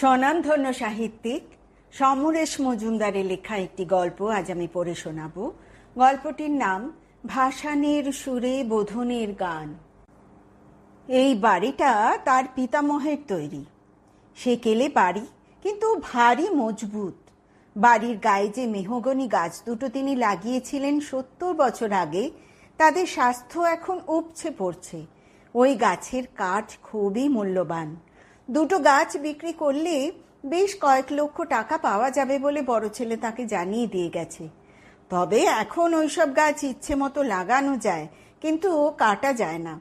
স্বনামধন্য সাহিত্যিক সমরেশ মজুমদারের লেখা একটি গল্প আজ আমি পড়ে শোনাব। গল্পটির নাম, ভাসানের সুরে বোধনের গান। এই বাড়িটা তার পিতামহের তৈরি। সে কেলে বাড়ি, কিন্তু ভারী মজবুত। বাড়ির গায়ে যে মেহগনি গাছ দুটো তিনি লাগিয়েছিলেন সত্তর বছর আগে, তাদের স্বাস্থ্য এখন উপছে পড়ছে। ওই গাছের কাঠ খুবই মূল্যবান। দুটো গাছ বিক্রি করলে বেশ কয়েক লক্ষ টাকা পাওয়া যাবে বলে বড় ছেলে তাকে জানিয়ে দিয়ে গেছে। তবে এখন ওইসব গাছ ইচ্ছে মতো লাগানো যায়, কিন্তু কাটা যায় না।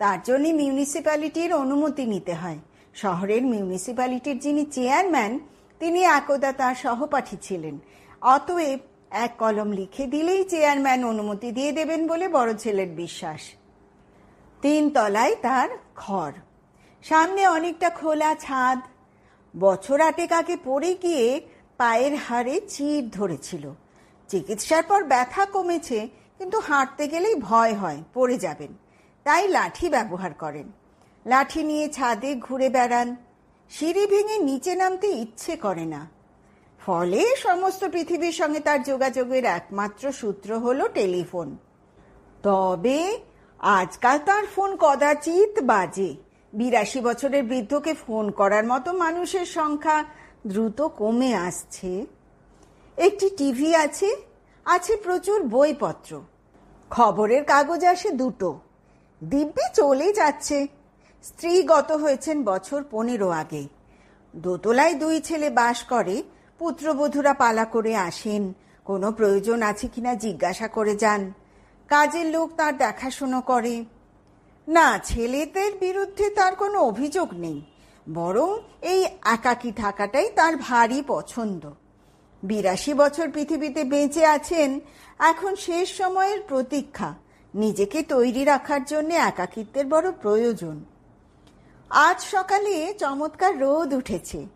তার জন্য মিউনিসিপ্যালিটির অনুমতি নিতে হয়। শহরের মিউনিসিপ্যালিটির যিনি চেয়ারম্যান, তিনি একদা তার সহপাঠী ছিলেন। অতএব এক কলম লিখে দিলেই চেয়ারম্যান অনুমতি দিয়ে দেবেন বলে বড় ছেলের বিশ্বাস। তিন তলায় তার ঘর। সামনে অনেকটা খোলা ছাদ। বছর আটেক আগে পড়ে গিয়ে পায়ের হাড়ে চির ধরেছিল। চিকিৎসার পর ব্যথা কমেছে, কিন্তু হাঁটতে গেলেই ভয় হয়, পড়ে যাবেন। তাই লাঠি ব্যবহার করেন। লাঠি নিয়ে ছাদে ঘুরে বেড়ান। সিঁড়ি ভেঙে নিচে নামতে ইচ্ছে করে না। ফলে সমস্ত পৃথিবীর সঙ্গে তার যোগাযোগের একমাত্র সূত্র হল টেলিফোন। তবে আজকাল তার ফোন কদাচিৎ বাজে। বিরাশি বছরের বৃদ্ধকে ফোন করার মতো মানুষের সংখ্যা দ্রুত কমে আসছে। একটি টিভি আছে আছে প্রচুর বইপত্র। খবরের কাগজ আসে দুটো। দিব্যি চলে যাচ্ছে। স্ত্রী গত হয়েছেন বছর পনেরো আগে। দোতলায় দুই ছেলে বাস করে, পুত্রবধূরা পালা করে আসেন। কোনো প্রয়োজন আছে কিনা জিজ্ঞাসা করে যান। কাজের লোক তার দেখাশুনো করে। না, ছেলেদের বিরুদ্ধে তার কোনো অভিযোগ নেই। বরং এই একাকী থাকাটাই তার ভারী পছন্দ। বিরাশি বছর পৃথিবীতে বেঁচে আছেন, এখন শেষ সময়ের প্রতীক্ষা, নিজেকে তৈরি রাখার জন্য একাকিত্বের বড় প্রয়োজন। আজ সকালে চমৎকার রোদ উঠেছে।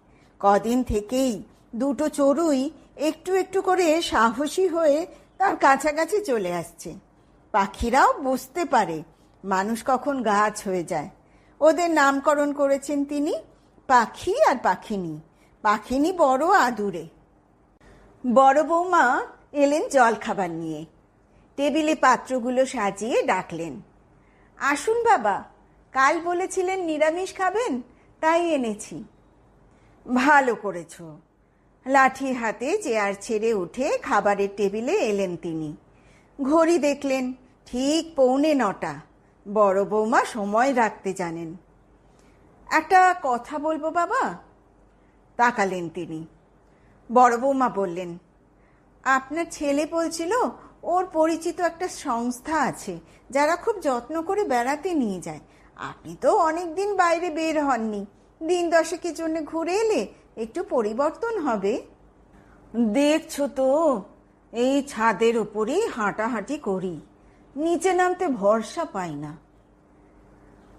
কদিন থেকেই দুটো চড়ুই একটু একটু করে সাহসী হয়ে তার কাছাকাছি চলে আসছে। পাখিরাও বুঝতে পারে মানুষ কখন গাছ হয়ে যায়। ওদের নামকরণ করেছেন তিনি পাখি আর পাখিনী। পাখিনী বড় আদুরে। বড় বৌমা এলেন জল খাবার নিয়ে। টেবিলে পাত্রগুলো সাজিয়ে ডাকলেন। আসুন বাবা, কাল বলেছিলেন নিরামিষ খাবেন, তাই এনেছি। ভালো করেছ। লাঠি হাতে চেয়ার ছেড়ে উঠে খাবারের টেবিলে এলেন তিনি। ঘড়ি দেখলেন, ঠিক পৌনে নটা। বড় বৌমা সময় রাখতে জানেন। একটা কথা বলব বাবা? তাকালেন তিনি। বড় বৌমা বললেন, আপনার ছেলে বলছিল ওর পরিচিত একটা সংস্থা আছে, যারা খুব যত্ন করে বেড়াতে নিয়ে যায়। আপনি তো অনেক দিন বাইরে বের হননি। দিন দশেকের জন্য ঘুরে এলে একটু পরিবর্তন হবে। দেখছ তো, এই ছাদের ওপরেই হাঁটাহাঁটি করি। নিচে নামতে ভরসা পাই না।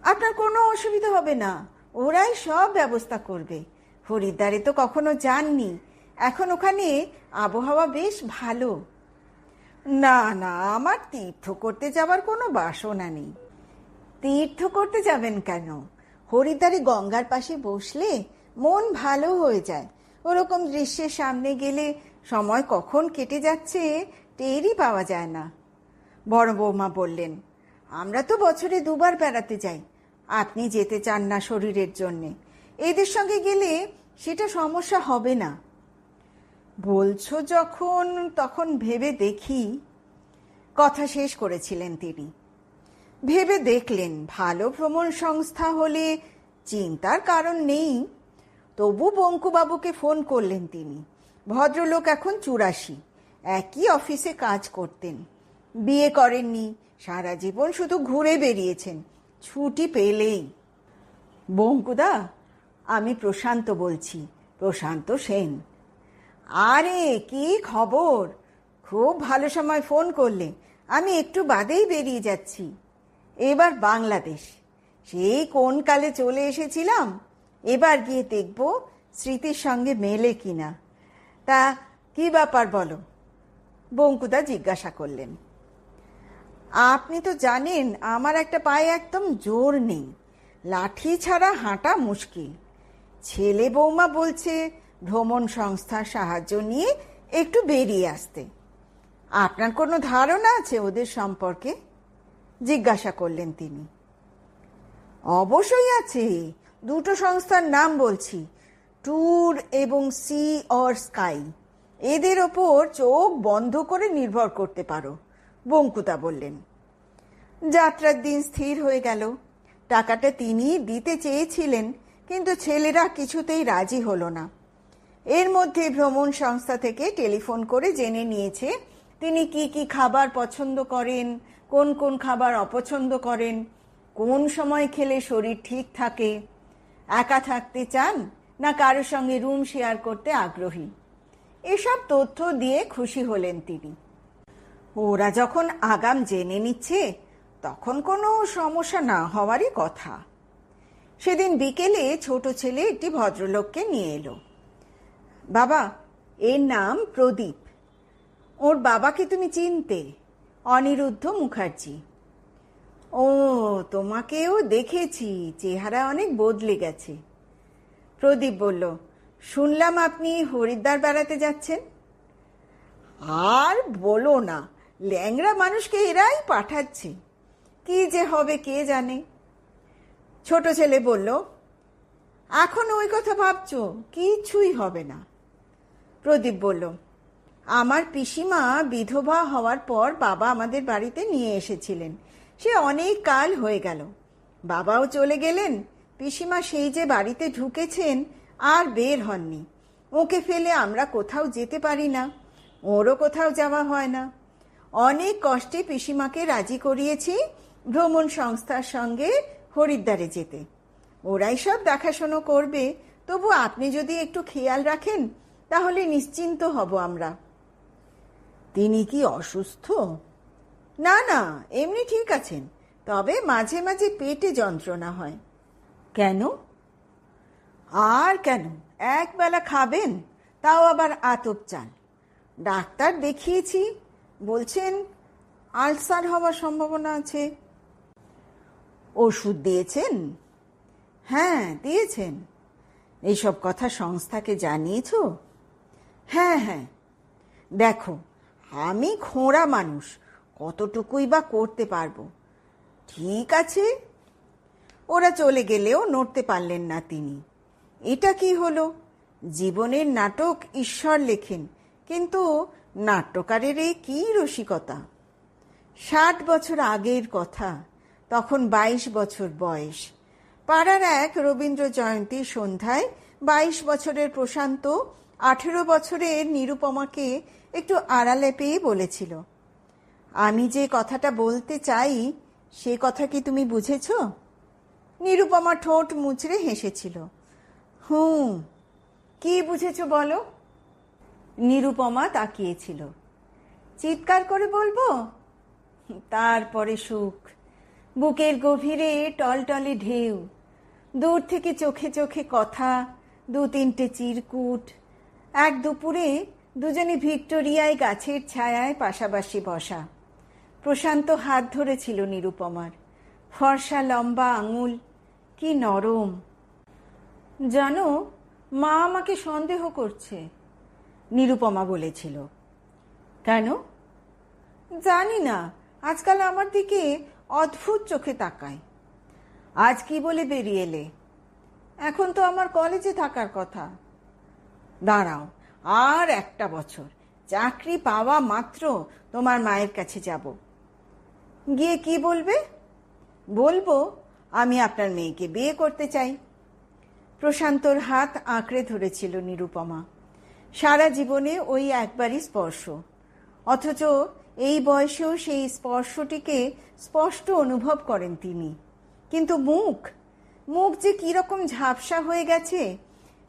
আপনার কোনো অসুবিধা হবে না। ওরাই সব ব্যবস্থা করবে। হরিদ্বারে তো কখনো যাননি। এখন ওখানে আবহাওয়া বেশ ভালো। না না, আমার তীর্থ করতে যাবার কোনো বাসনা নেই। তীর্থ করতে যাবেন কেন? হরিদ্বারে গঙ্গার পাশে বসলে মন ভালো হয়ে যায়। ওরকম দৃশ্যের সামনে গেলে সময় কখন কেটে যাচ্ছে টেরই পাওয়া যায় না। বড় বৌমা বললেন, আমরা তো বছরে দুবার বেড়াতে যাই। আপনি যেতে চান না শরীরের জন্যে। এদের সঙ্গে গেলে সেটা সমস্যা হবে না। বলছো যখন, তখন ভেবে দেখি। কথা শেষ করেছিলেন তিনি। ভেবে দেখলেন, ভালো ভ্রমণ সংস্থা হলে চিন্তার কারণ নেই। তবু বঙ্কুবাবুকে ফোন করলেন তিনি। ভদ্রলোক এখন চুরাশি। একই অফিসে কাজ করতেন। বিয়ে করেননি। সারা জীবন শুধু ঘুরে বেরিয়েছেন ছুটি পেলেই। বঙ্কুদা, আমি প্রশান্ত বলছি। প্রশান্ত সেন। আরে, কি খবর? খুব ভালো সময় ফোন করলে। আমি একটু বাদেই বেরিয়ে যাচ্ছি। এবার বাংলাদেশ। সেই কোন কালে চলে এসেছিলাম? এবার গিয়ে দেখব স্মৃতির সঙ্গে মেলে কিনা। তা কি ব্যাপার বলো? বঙ্কুদা জিজ্ঞাসা করলেন। আপনি তো জানেন, আমার একটা পায়ে একদম জোর নেই। লাঠি ছাড়া হাঁটা মুশকিল। ছেলে বৌমা বলছে, ভ্রমণ সংস্থার সাহায্য নিয়ে একটু বেরিয়ে আসতে। আপনার কোনো ধারণা আছে ওদের সম্পর্কে? জিজ্ঞাসা করলেন তিনি। অবশ্যই আছে। দুটো সংস্থার নাম বলছি, ট্যুর এবং সি অর স্কাই। এদের ওপর চোখ বন্ধ করে নির্ভর করতে পারো। বঙ্কুতা বললেন। যাত্রার দিন স্থির হয়ে গেল। টাকাটা তিনি দিতে চেয়েছিলেন, কিন্তু ছেলেরা কিছুতেই রাজি হলো না। এর মধ্যে ভ্রমণ সংস্থা থেকে টেলিফোন করে জেনে নিয়েছে, তিনি কি কি খাবার পছন্দ করেন, কোন কোন খাবার অপছন্দ করেন, কোন সময় খেলে শরীর ঠিক থাকে, একা থাকতে চান না কারোর সঙ্গে রুম শেয়ার করতে আগ্রহী? এসব তথ্য দিয়ে খুশি হলেন তিনি। ওরা যখন আগাম জেনে নিচ্ছে, তখন কোনো সমস্যা না হওয়ারই কথা। সেদিন বিকেলে ছোট ছেলে একটি ভদ্রলোককে নিয়ে এলো। বাবা, এর নাম প্রদীপ। ওর বাবাকে তুমি চিনতে, অনিরুদ্ধ মুখার্জি। ও, তোমাকেও দেখেছি, চেহারা অনেক বদলে গেছে। প্রদীপ বলল, শুনলাম আপনি হরিদ্বার বেড়াতে যাচ্ছেন? আর বলো না ল্যাংড়া মানুষকে এরাই পাঠাচ্ছে। কি যে হবে কে জানে? ছোট ছেলে বলল, এখন ওই কথা ভাবছ? কিছুই হবে না। প্রদীপ বলল, আমার পিসিমা বিধবা হওয়ার পর বাবা আমাদের বাড়িতে নিয়ে এসেছিলেন। সে অনেক কাল হয়ে গেল। বাবাও চলে গেলেন। পিসিমা সেই যে বাড়িতে ঢুকেছেন আর বের হননি। ওকে ফেলে আমরা কোথাও যেতে পারি না। ওরও কোথাও যাওয়া হয় না। অনেক কষ্টে পিসিমাকে রাজি করিয়েছি ভ্রমণ সংস্থার সঙ্গে হরিদ্বারে যেতে। ওরাই সব দেখাশোনা করবে। তবু আপনি যদি একটু খেয়াল রাখেন, তাহলে নিশ্চিন্ত হব আমরা। তিনি কি অসুস্থ? না না, এমনি ঠিক আছেন, তবে মাঝে মাঝে পেটে যন্ত্রণা হয়। কেন? আর কেন? একবেলা খাবেন, তাও আবার আতপ চাল। ডাক্তার দেখিয়েছি বলছেন, আলসার হওয়ার সম্ভাবনা আছে। ওষুধ দিয়েছেন? হ্যাঁ দিয়েছেন। এইসব কথা সংস্থাকে জানিয়েছ? হ্যাঁ হ্যাঁ। দেখো, আমি খোঁড়া মানুষ, কতটুকুই বা করতে পারব? ঠিক আছে। ওরা চলে গেলেও নড়তে পারলেন না তিনি। এটা কি হলো? জীবনের নাটক ঈশ্বর লেখেন, কিন্তু নাট্যকারের এ কী রসিকতা? ষাট বছর আগের কথা, তখন বাইশ বছর বয়স। পাড়ার এক রবীন্দ্র জয়ন্তী সন্ধ্যায় বাইশ বছরের প্রশান্ত আঠেরো বছরের নিরুপমাকে একটু আড়ালে পেয়ে বলেছিল, আমি যে কথাটা বলতে চাই, সে কথা কি তুমি বুঝেছ? নিরুপমা ঠোঁট মুচড়ে হেসেছিল, হুম, কি বুঝেছ বলো? নিরুপমা তাকিয়েছিল। চিৎকার করে বলব, তারপরে সুখ। বুকের গভীরে টলটলে ঢেউ। দূর থেকে চোখে চোখে কথা, দু তিনটে চিরকুট। এক দুপুরে দুজনে ভিক্টোরিয়ায় গাছের ছায়ায় পাশাপাশি বসা। প্রশান্ত হাত ধরেছিল নিরুপমার। ফর্সা লম্বা আঙুল, কি নরম। জানো, মা আমাকে সন্দেহ করছে। নিরুপমা বলেছিল। কেন? জানি না। আজকাল আমার দিকে অদ্ভুত চোখে তাকায়। আজ কি বলে বেরিয়ে এলে? এখন তো আমার কলেজে থাকার কথা। দাঁড়াও, আর একটা বছর। চাকরি পাওয়া মাত্র তোমার মায়ের কাছে যাব। গিয়ে কি বলবে? বলব, আমি আপনার মেয়েকে বিয়ে করতে চাই। প্রশান্তর হাত আঁকড়ে ধরেছিল নিরুপমা। সারা জীবনে ওই একবারই স্পর্শ। অথচ এই বয়সেও সেই স্পর্শটিকে স্পষ্ট অনুভব করেন তিনি। কিন্তু মুখ? মুখ যে কীরকম ঝাপসা হয়ে গেছে,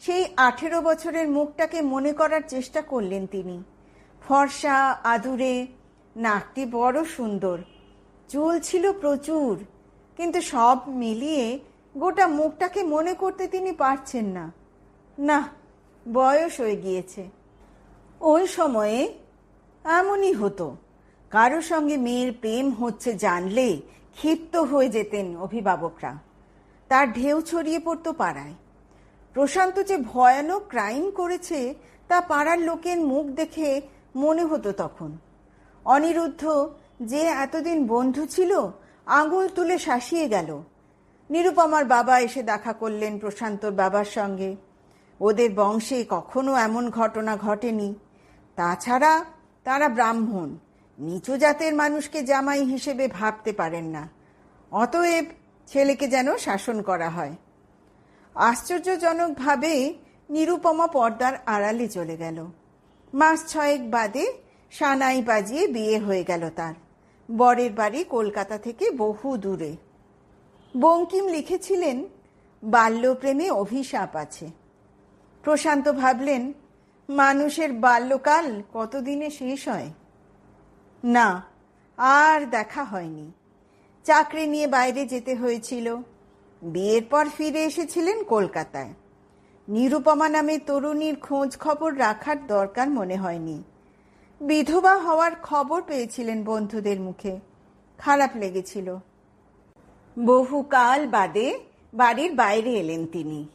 সেই আঠেরো বছরের মুখটাকে মনে করার চেষ্টা করলেন তিনি। ফর্সা, আদুরে, নাকটি বড় সুন্দর, চুল ছিল প্রচুর, কিন্তু সব মিলিয়ে গোটা মুখটাকে মনে করতে তিনি পারছেন না। না বয়স হয়ে গিয়েছে। ওই সময়ে এমনই হতো, কারও সঙ্গে মেয়ের প্রেম হচ্ছে জানলে ক্ষিপ্ত হয়ে যেতেন অভিভাবকরা। তার ঢেউ ছড়িয়ে পড়তো পাড়ায়। প্রশান্ত যে ভয়ানক ক্রাইম করেছে, তা পাড়ার লোকের মুখ দেখে মনে হতো তখন। অনিরুদ্ধ যে এতদিন বন্ধু ছিল, আঙুল তুলে শাসিয়ে গেল। নিরুপমার বাবা এসে দেখা করলেন প্রশান্তর বাবার সঙ্গে। ওদের বংশে কখনো এমন ঘটনা ঘটেনি। তাছাড়া তারা ব্রাহ্মণ। নিচু জাতের মানুষকে জামাই হিসেবে ভাবতে পারেন না। অতএব ছেলেকে যেন শাসন করা হয়। আশ্চর্যজনকভাবে নিরুপমা পর্দার আড়ালে চলে গেল। মাস ছয়েক বাদে সানাই বাজিয়ে বিয়ে হয়ে গেল তার। বরের বাড়ি কলকাতা থেকে বহু দূরে। বঙ্কিম লিখেছিলেন, বাল্যপ্রেমে অভিশাপ আছে। প্রশান্ত ভাবলেন, মানুষের বাল্যকাল কতদিনে শেষ হয়? না, আর দেখা হয়নি। চাকরি নিয়ে বাইরে যেতে হয়েছিল। বিয়ের পর ফিরে এসেছিলেন কলকাতায়। নিরুপমা নামে তরুণীর খোঁজ খবর রাখার দরকার মনে হয়নি। বিধবা হওয়ার খবর পেয়েছিলেন বন্ধুদের মুখে। খারাপ লেগেছিল। বহুকাল বাদে বাড়ির বাইরে এলেন তিনি।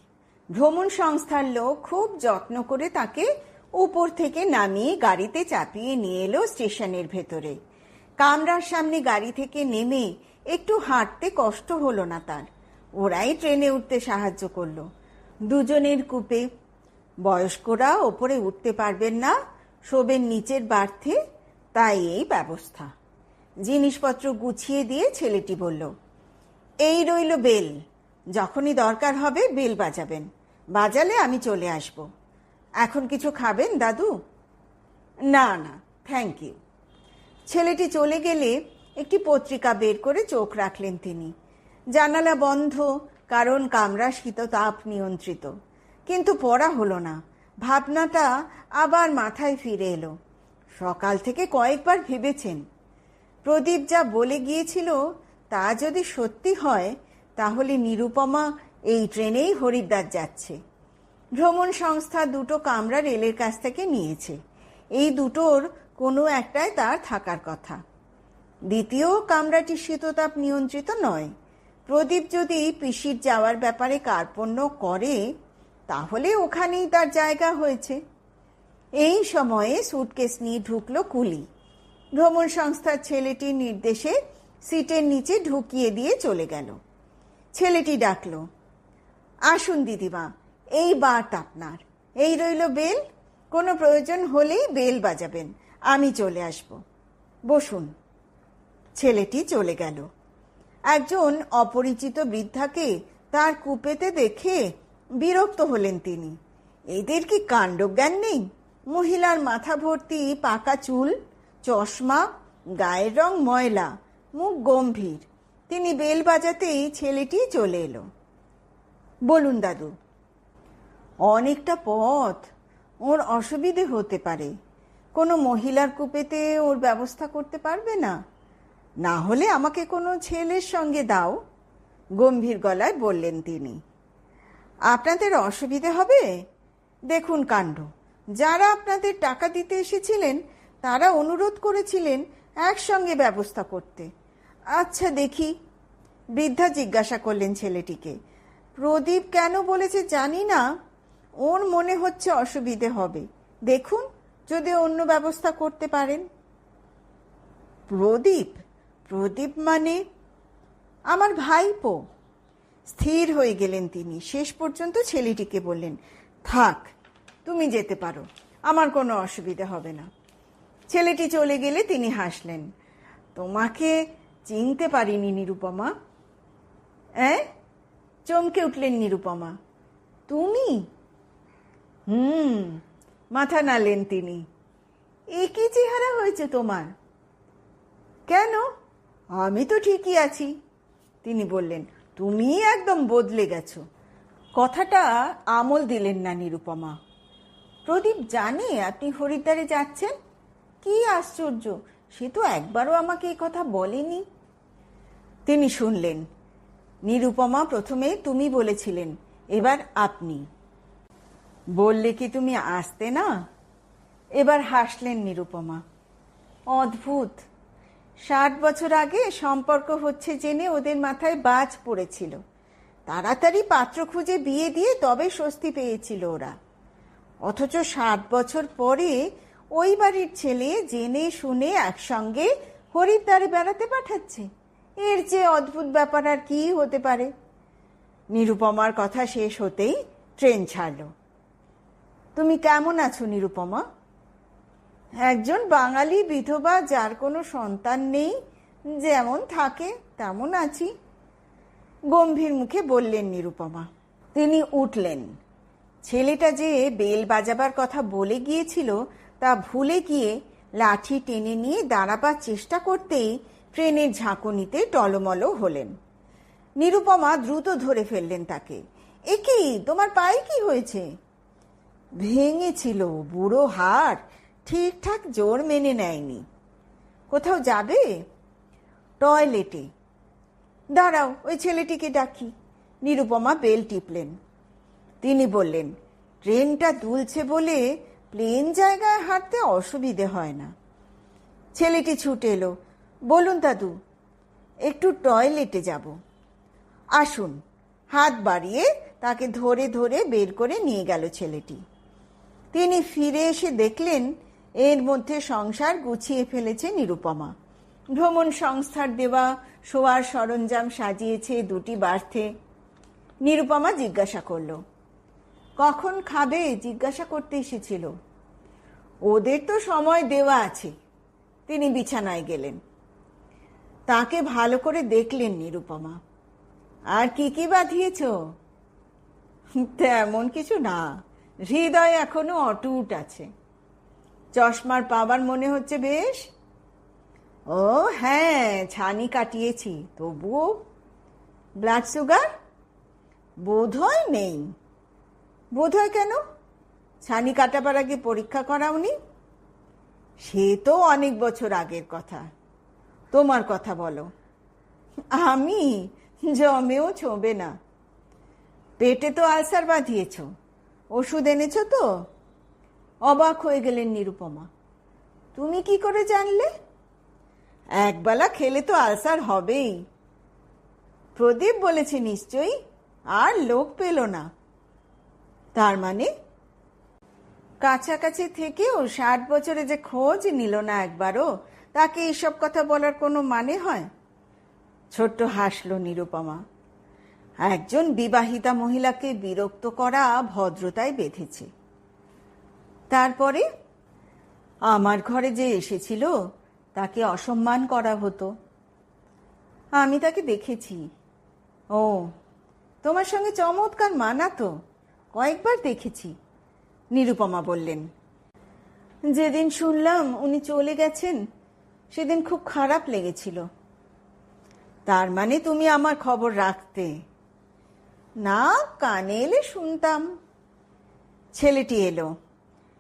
ভ্রমণ সংস্থার লোক খুব যত্ন করে তাকে উপর থেকে নামিয়ে গাড়িতে চাপিয়ে নিয়ে এলো স্টেশনের ভেতরে। কামরার সামনে গাড়ি থেকে নেমে একটু হাঁটতে কষ্ট হলো না তার। ওরাই ট্রেনে উঠতে সাহায্য করল। দুজনের কূপে, বয়স্করা ওপরে উঠতে পারবেন না, শোবেন নিচের বার্থে তাই এই ব্যবস্থা। জিনিসপত্র গুছিয়ে দিয়ে ছেলেটি বলল, এই রইল বেল, যখনই দরকার হবে বেল বাজাবেন। বাজালে আমি চলে আসব। এখন কিছু খাবেন, দাদু? না না থ্যাংক ইউ ছেলেটি চলে গেলে একটি পত্রিকা বের করে চোখ রাখলেন তিনি। জানালা বন্ধ, কারণ কামরা শীততাপ নিয়ন্ত্রিত। কিন্তু পড়া হলো না। ভাবনাটা আবার মাথায় ফিরে এলো। সকাল থেকে কয়েকবার ভেবেছেন। প্রদীপ যা বলে গিয়েছিল তা যদি সত্যি হয়, তাহলে নিরুপমা এই ট্রেনেই হরিদ্বার যাচ্ছে। ভ্রমণ সংস্থা দুটো কামরা রেলের কাছ থেকে নিয়েছে। এই দুটোর কোনো একটাই তার থাকার কথা। দ্বিতীয় কামরাটি শীততাপ নিয়ন্ত্রিত নয়। প্রদীপ যদি পিসির যাওয়ার ব্যাপারে কার্পণ্য করে, তাহলে ওখানেই তার জায়গা হয়েছে। এই সময়ে সুটকেস নিয়ে ঢুকলো কুলি। ভ্রমণ সংস্থার ছেলেটির নির্দেশে সিটের নিচে ঢুকিয়ে দিয়ে চলে গেল। ছেলেটি ডাকলো আসুন দিদিমা, এই বার্ট আপনার। এই রইল বেল, কোনো প্রয়োজন হলেই বেল বাজাবেন। আমি চলে আসব। বসুন। ছেলেটি চলে গেল। একজন অপরিচিত বৃদ্ধাকে তার কূপেতে দেখে বিরক্ত হলেন তিনি। এদের কি কাণ্ডজ্ঞান নেই? মহিলার মাথা ভর্তি পাকা চুল, চশমা, গায়ের রং ময়লা, মুখ গম্ভীর। তিনি বেল বাজাতেই ছেলেটি চলে এলো। বলুন দাদু। অনেকটা পথ ওর অসুবিধে হতে পারে। কোনো মহিলার কূপেতে ওর ব্যবস্থা করতে পারবে না। না হলে আমাকে কোনো ছেলের সঙ্গে দাও, গম্ভীর গলায় বললেন তিনি। আপনাদের অসুবিধে হবে? দেখুন কাণ্ড, যারা আপনাদের টাকা দিতে এসেছিলেন, তারা অনুরোধ করেছিলেন একসঙ্গে ব্যবস্থা করতে। আচ্ছা দেখি, বৃদ্ধা জিজ্ঞাসা করলেন ছেলেটিকে প্রদীপ কেন বলেছে জানি না। ওর মনে হচ্ছে অসুবিধে হবে। দেখুন, যদি অন্য ব্যবস্থা করতে পারেন। প্রদীপ? প্রদীপ মানে? আমার ভাইপো। স্থির হয়ে গেলেন তিনি। শেষ পর্যন্ত ছেলেটিকে বললেন, থাক, তুমি যেতে পারো। আমার কোনো অসুবিধা হবে না। ছেলেটি চলে গেলে তিনি হাসলেন, তোমাকে চিনতে পারিনি নিরুপমা। হ্যাঁ চমকে উঠলেন নিরুপমা। তুমি? হুম, মাথা নালেন তিনি। এ কি চেহারা হয়েছে তোমার? কেন? আমি তো ঠিকই আছি, তিনি বললেন। তুমি একদম বদলে গেছো। কথাটা আমল দিলেন না নিরুপমা। প্রদীপ, জানে আপনি হরিদ্বারে যাচ্ছেন। কি আশ্চর্য, সে তো একবারও আমাকে এই কথা বলেনি। তিনি শুনলেন। নিরুপমা প্রথমে তুমি বলেছিলেন, এবার আপনি। বললে কি তুমি আসতে না? এবার হাসলেন নিরুপমা। অদ্ভুত। ষাট বছর আগে সম্পর্ক হচ্ছে জেনে ওদের মাথায় বাজ পড়েছিল। তাড়াতাড়ি পাত্র খুঁজে বিয়ে দিয়ে তবে স্বস্তি পেয়েছিল ওরা। অথচ ষাট বছর পরে ওই বাড়ির ছেলে জেনে শুনে একসঙ্গে হরিদ্বারে বেড়াতে পাঠাচ্ছে। এর যে অদ্ভুত ব্যাপার আর কি হতে পারে? নিরুপমার কথা শেষ হতেই ট্রেন ছাড়ল। তুমি কেমন আছো নিরুপমা? একজন বাঙালি বিধবা যার কোনো সন্তান নেই, যেমন থাকে, তেমন আছি। গম্ভীর মুখে বললেন নিরুপমা। তিনি উঠলেন। ছেলেটা যে বেল বাজাবার কথা বলে গিয়েছিল, তা ভুলে গিয়ে লাঠি টেনে নিয়ে দাঁড়াবার চেষ্টা করতেই ট্রেনের ঝাঁকুনিতে টলমল হলেন। নিরুপমা দ্রুত ধরে ফেললেন তাকে। এ তোমার পায়ে কি হয়েছে? ভেঙেছিল, বুড়ো হাড়। ঠিকঠাক জোর মেনে নেয়নি। কোথাও যাবে? টয়লেটে। দাঁড়াও, ওই ছেলেটিকে ডাকি। নিরুপমা বেল টিপলেন। তিনি বললেন, ট্রেনটা দুলছে বলে প্লেন জায়গায় হাঁটতে অসুবিধে হয় না। ছেলেটি ছুটে এলো। বলুন দাদু, একটু টয়লেটে যাব। আসুন, হাত বাড়িয়ে তাকে ধরে ধরে বের করে নিয়ে গেল ছেলেটি। তিনি ফিরে এসে দেখলেন, এর মধ্যে সংসার গুছিয়ে ফেলেছে নিরুপমা। ভ্রমণ সংস্থার দেওয়া শোয়ার সরঞ্জাম সাজিয়েছে দুটি বার্থে। নিরুপমা জিজ্ঞাসা করল, কখন খাবে? জিজ্ঞাসা করতে এসেছিল। ওদের তো সময় দেওয়া আছে। তিনি বিছানায় গেলেন। তাকে ভালো করে দেখলেন নিরুপমা। আর কি কি বাঁধিয়েছ? তেমন কিছু না। হৃদয় এখনও অটুট আছে। চশমার পাবার মনে হচ্ছে বেশ? ও হ্যাঁ ছানি কাটিয়েছি, তবুও? Blood sugar? বোধহয় নেই। বোধহয় কেন? ছানি কাটাবার আগে পরীক্ষা করাওনি? সে তো অনেক বছর আগের কথা। তোমার কথা বলো। আমি জমেও ছোঁবে না। পেটে তো আলসার বাঁধিয়েছ। ওষুধ এনেছ তো? অবাক হয়ে গেলেন নিরুপমা। তুমি কি করে জানলে? একবেলা খেলে তো আলসার হবেই। প্রদীপ বলেছে নিশ্চয়ই, আর লোক পেল না। তার মানে? কাছাকাছি থেকেও ষাট বছরে যে খোঁজ নিল না একবারও তাকে এইসব কথা বলার কোনো মানে হয়? ছোট্ট হাসল নিরুপমা। একজন বিবাহিতা মহিলাকে বিরক্ত করা ভদ্রতায় বেঁধেছে। তারপরে? আমার ঘরে যে এসেছিল, তাকে অসম্মান করা হতো। আমি তাকে দেখেছি। ও, তোমার সঙ্গে চমৎকার মানাতো। কয়েকবার দেখেছি, নিরুপমা বললেন। যেদিন শুনলাম উনি চলে গেছেন সেদিন খুব খারাপ লেগেছিল। তার মানে তুমি আমার খবর রাখতে। না, কানে এলে শুনতাম। ছেলেটি এলো।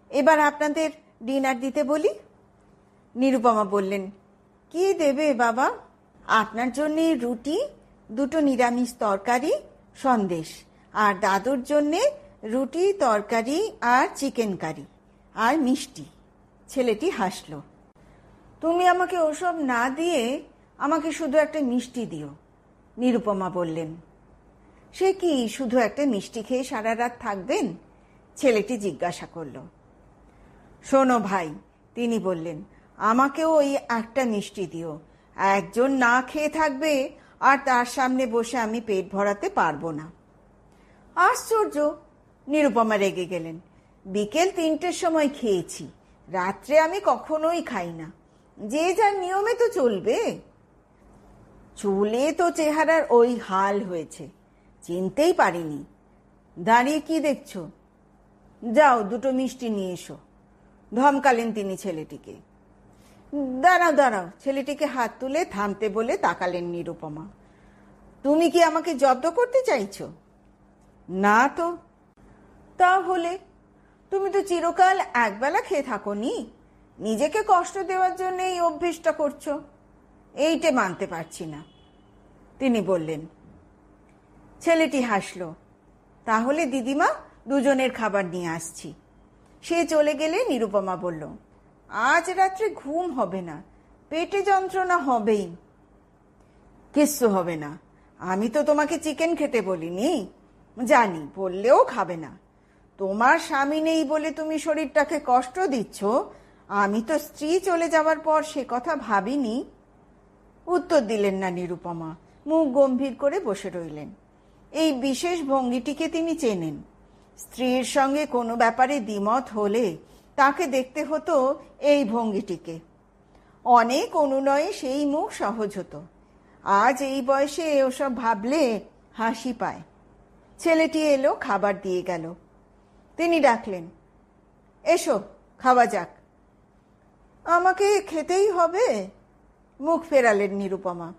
এবার আপনাদের ডিনার দিতে বলি? নিরুপমা বললেন, কি দেবে বাবা? আপনার জন্যে রুটি, দুটো নিরামিষ তরকারি, সন্দেশ। আর দাদুর জন্যে রুটি, তরকারি আর চিকেন কারি, আর মিষ্টি। ছেলেটি হাসল। তুমি আমাকে ওসব না দিয়ে আমাকে শুধু একটা মিষ্টি দিও, নিরুপমা বললেন। সে কি শুধু একটা মিষ্টি খেয়ে সারা রাত থাকবেন? ছেলেটি জিজ্ঞাসা করল। শোনো ভাই, তিনি বললেন, আমাকেও ওই একটা মিষ্টি দিও। একজন না খেয়ে থাকবে আর তার সামনে বসে আমি পেট ভরাতে পারব না। আশ্চর্য, নিরুপমা রেগে গেলেন। বিকেল তিনটের সময় খেয়েছি, রাত্রে আমি কখনোই খাই না। যে যার নিয়মে তো চলবে। চুলে তো চেহারার ওই হাল হয়েছে, চিনতেই পারিনি। দাঁড়িয়ে কি দেখছ? যাও, দুটো মিষ্টি নিয়ে এসো। ধমকালেন তিনি ছেলেটিকে। দাঁড়াও দাঁড়াও, ছেলেটিকে হাত তুলে থামতে বলে তাকালেন নিরুপমা। তুমি কি আমাকে জব্দ করতে চাইছো? না তো। তাহলে, তুমি তো চিরকাল একবেলা খেয়ে থাকো নি নিজেকে কষ্ট দেওয়ার জন্য এই অভ্যেসটা করছ? এইটে মানতে পারছি না। তিনি বললেন, ছেলেটি হাসল, তাহলে দিদিমা দুজনের খাবার নিয়ে আসছি। সে চলে গেলে নিরুপমা বলল, আজ রাত্রে ঘুম হবে না, পেটে যন্ত্রণা হবেই। কিচ্ছু হবে না, আমি তো তোমাকে চিকেন খেতে বলিনি। জানি, বললেও খাবে না। তোমার স্বামী নেই বলে তুমি শরীরটাকে কষ্ট দিচ্ছ আমি তো স্ত্রী চলে যাওয়ার পর সে কথা ভাবিনি। উত্তর দিলেন না নিরুপমা, মুখ গম্ভীর করে বসে রইলেন। এই বিশেষ ভঙ্গিটিকে তিনি চেনেন। স্ত্রীর সঙ্গে কোনো ব্যাপারে দ্বিমত হলে তাকে দেখতে হতো এই ভঙ্গিটিকে। অনেক অনুনয়ে সেই মুখ সহজ হতো। আজ এই বয়সে ওসব ভাবলে হাসি পায়। ছেলেটি এলো, খাবার দিয়ে গেল। তিনি ডাকলেন, এসো, খাওয়া যাক। আমাকে খেতেই হবে। মুখ ফেরালেন নিরুপমা।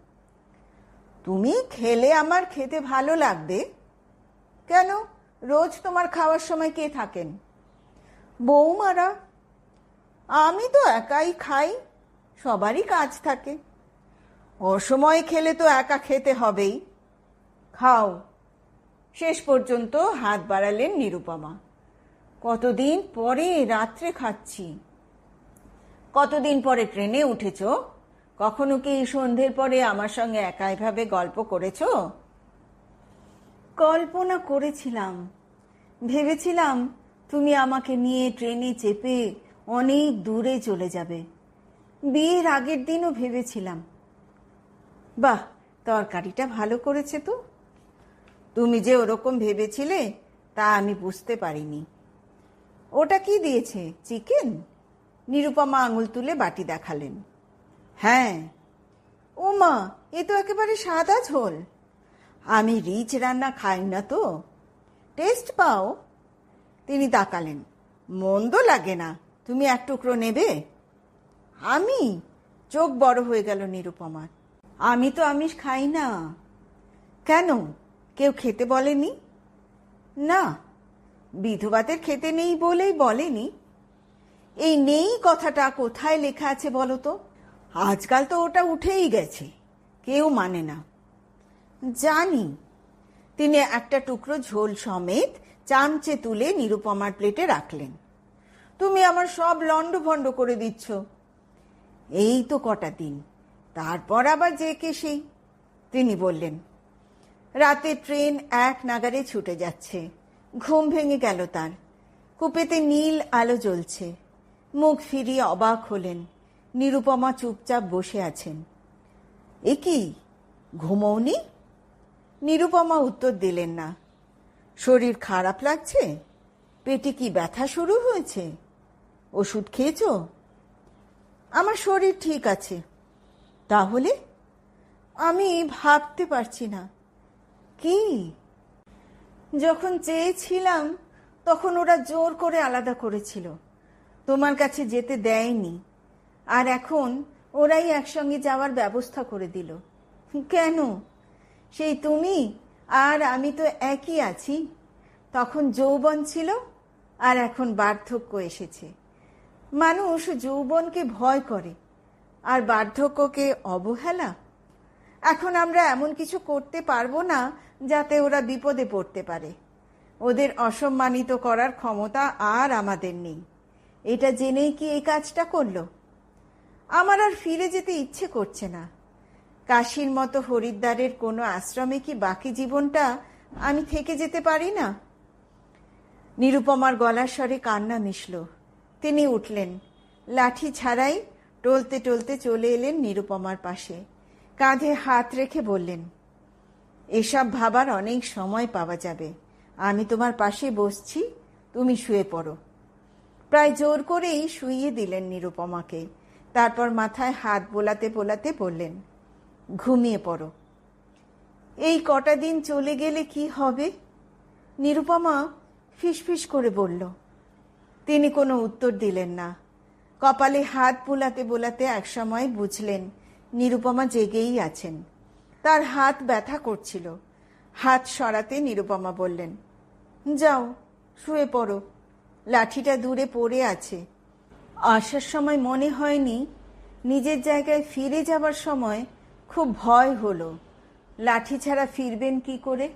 তুমি খেলে আমার খেতে ভালো লাগবে? কেন? রোজ তোমার খাওয়ার সময় কে থাকেন? বৌমারা। আমি তো একাই খাই, সবারই কাজ থাকে। অসময় খেলে তো একা খেতে হবেই। খাও। শেষ পর্যন্ত হাত বাড়ালেন নিরুপমা। কতদিন পরে রাত্রে খাচ্ছি। কতদিন পরে ট্রেনে উঠেছ? কখনো কি সন্ধ্যের পরে আমার সঙ্গে একাইভাবে গল্প করেছ? কল্পনা করেছিলাম। ভেবেছিলাম তুমি আমাকে নিয়ে ট্রেনে চেপে অনেক দূরে চলে যাবে। বিয়ের আগের দিনও ভেবেছিলাম। বাহ, তরকারিটা ভালো করেছে তো। তুমি যে ওরকম ভেবেছিলে তা আমি বুঝতে পারিনি। ওটা কি দিয়েছে? চিকেন? নিরুপমা আঙুল তুলে বাটি দেখালেন। হ্যাঁ। ও মা এ তো একেবারে সাদা ঝোল। আমি রিচ রান্না খাই না তো? টেস্ট পাও। তিনি তাকালেন। মন্দ লাগে না। তুমি এক টুকরো নেবে? আমি? চোখ বড় হয়ে গেল নিরুপমার। আমি তো আমিষ খাই না। কেন? কেউ খেতে বলেনি? না, বিধবাদের খেতে নেই বলেই বলেনি। এই নেই কথাটা কোথায় লেখা আছে বলো তো আজকাল তো ওটা উঠেই গেছে, কেউ মানে না। জানি, তিনি একটা টুকরো ঝোল সমেত চামচে তুলে নিরুপমার প্লেটে রাখলেন। তুমি আমার সব লন্ড ভন্ড করে দিচ্ছ। এই তো কটা দিন, তারপর আবার যে কে সেই? তিনি বললেন, রাতে ট্রেন এক নাগারে ছুটে যাচ্ছে, ঘুম ভেঙে গেল তার। কুপেতে নীল আলো জ্বলছে। মুখ ফিরিয়ে অবাক হলেন। নিরুপমা চুপচাপ বসে আছেন। এ কি? ঘুমৌনি নিরুপমা উত্তর দিলেন না। শরীর খারাপ লাগছে? পেটে কি ব্যথা শুরু হয়েছে? ওষুধ খেয়েছ? আমার শরীর ঠিক আছে। তাহলে? আমি ভাবতে পারছি না। কি? যখন চেয়েছিলাম, তখন ওরা জোর করে আলাদা করেছিল। তোমার কাছে যেতে দেয়নি। আর এখন ওরাই একসঙ্গে যাওয়ার ব্যবস্থা করে দিল। কেন? সেই তুমি আর আমি তো একই আছি। তখন যৌবন ছিল আর এখন বার্ধক্য এসেছে। মানুষ যৌবনকে ভয় করে, আর বার্ধক্যকে অবহেলা। এখন আমরা এমন কিছু করতে পারব না যাতে ওরা বিপদে পড়তে পারে। ওদের অসম্মানিত করার ক্ষমতা আর আমাদের নেই। এটা জেনেই কি এই কাজটা করল? আমার আর ফিরে যেতে ইচ্ছে করছে না। কাশির মতো হরিদ্বারের কোনো আশ্রমে কি বাকি জীবনটা আমি থেকে যেতে পারি না? নিরুপমার গলার স্বরে কান্না মিশল। তিনি উঠলেন। লাঠি ছাড়াই টলতে টলতে চলে এলেন নিরুপমার পাশে। কাঁধে হাত রেখে বললেন, এসব ভাবার অনেক সময় পাওয়া যাবে। আমি তোমার পাশে বসছি, তুমি শুয়ে পড়ো। প্রায় জোর করেই শুইয়ে দিলেন নিরুপমাকে। তারপর মাথায় হাত বোলাতে বোলাতে বললেন, ঘুমিয়ে পড়ো। এই কটা দিন চলে গেলে কি হবে? নিরুপমা ফিসফিস করে বলল, তিনি কোনো উত্তর দিলেন না। কপালে হাত বোলাতে বোলাতে একসময় বুঝলেন নিরুপমা জেগেই আছেন। তার হাত ব্যথা করছিল। হাত সরাতে নিরুপমা বললেন, যাও, শুয়ে পড়ো। লাঠিটা দূরে পড়ে আছে। আসার সময় মনে হয়নি নিজের জায়গায় ফিরে যাবার সময় খুব ভয় হলো। লাঠি ছাড়া ফিরবেন কি করে?